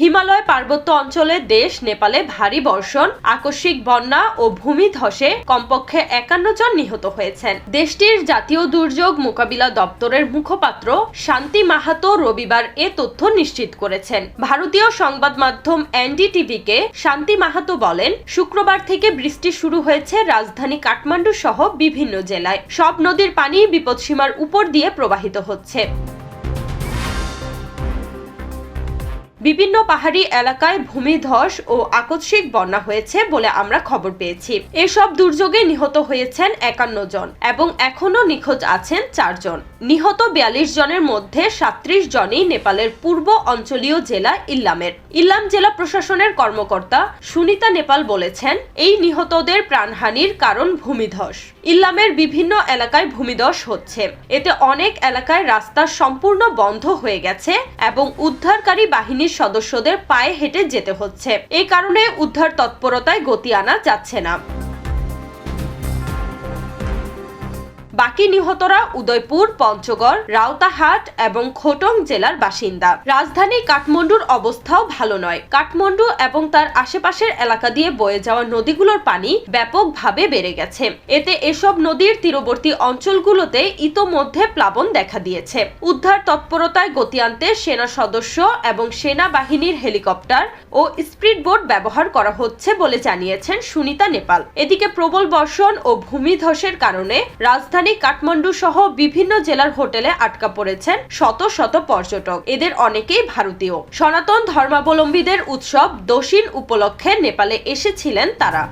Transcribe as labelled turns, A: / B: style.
A: হিমালয় পার্বত্য অঞ্চলে দেশ, নেপালে ভারী বর্ষণ, আকস্মিক বন্যা ও ভূমিধসে কমপক্ষে একান্ন জন নিহত হয়েছেন। দেশটির জাতীয় দুর্যোগ মোকাবিলা দপ্তরের মুখপাত্র শান্তি মাহাতো রবিবার এ তথ্য নিশ্চিত করেছেন। ভারতীয় সংবাদ মাধ্যম এনডিটিভিকে শান্তি মাহাতো বলেন, শুক্রবার থেকে বৃষ্টি শুরু হয়েছে রাজধানী কাঠমান্ডু সহ বিভিন্ন জেলায়। সব নদীর পানি বিপদসীমার উপর দিয়ে প্রবাহিত হচ্ছে। বিভিন্ন পাহাড়ি এলাকায় ভূমিধস ও আকস্মিক বন্যা হয়েছে বলে আমরা খবর পেয়েছি। এসব দুর্যোগে নিহত হয়েছেন একান্ন জন এবং এখনও নিখোঁজ আছেন চারজন। নিহত বিয়াল্লিশ জনের মধ্যে সাত্রিশ জনই নেপালের পূর্ব অঞ্চলীয় জেলা ইল্লামের। ইল্লাম জেলা প্রশাসনের কর্মকর্তা সুনিতা নেপাল বলেছেন, এই নিহতদের প্রাণহানির কারণ ভূমিধস। ইল্লামের বিভিন্ন এলাকায় ভূমিধস হচ্ছে। এতে অনেক এলাকায় রাস্তা সম্পূর্ণ বন্ধ হয়ে গেছে এবং উদ্ধারকারী বাহিনীর সদস্যদের পায়ে হেঁটে যেতে হচ্ছে। এ কারণে উদ্ধার তৎপরতায় গতি আনা যাচ্ছে না। বাকি নিহতরা উদয়পুর, পঞ্চগড়, রাউতাহাট এবং খোটং জেলার বাসিন্দা। রাজধানী কাঠমান্ডুর অবস্থাও ভালো নয়। কাঠমান্ডু এবং তার আশেপাশের এলাকা দিয়ে বয়ে যাওয়া নদীগুলোর পানি ব্যাপকভাবে বেড়ে গেছে। এতে এসব নদীর তীরবর্তী অঞ্চলগুলোতে ইতোমধ্যে প্লাবন দেখা দিয়েছে। উদ্ধার তৎপরতায় গতি আনতে সেনা সদস্য এবং সেনাবাহিনীর হেলিকপ্টার ও স্পিড বোট ব্যবহার করা হচ্ছে বলে জানিয়েছেন সুনিতা নেপাল। এদিকে প্রবল বর্ষণ ও ভূমিধসের কারণে রাজধানী কাঠমান্ডু সহ বিভিন্ন জেলার হোটেলে আটকা পড়েছেন শত শত পর্যটক। এদের অনেকেই ভারতীয়। সনাতন ধর্মাবলম্বীদের উৎসব দোষিন উপলক্ষে নেপালে এসেছিলেন তারা।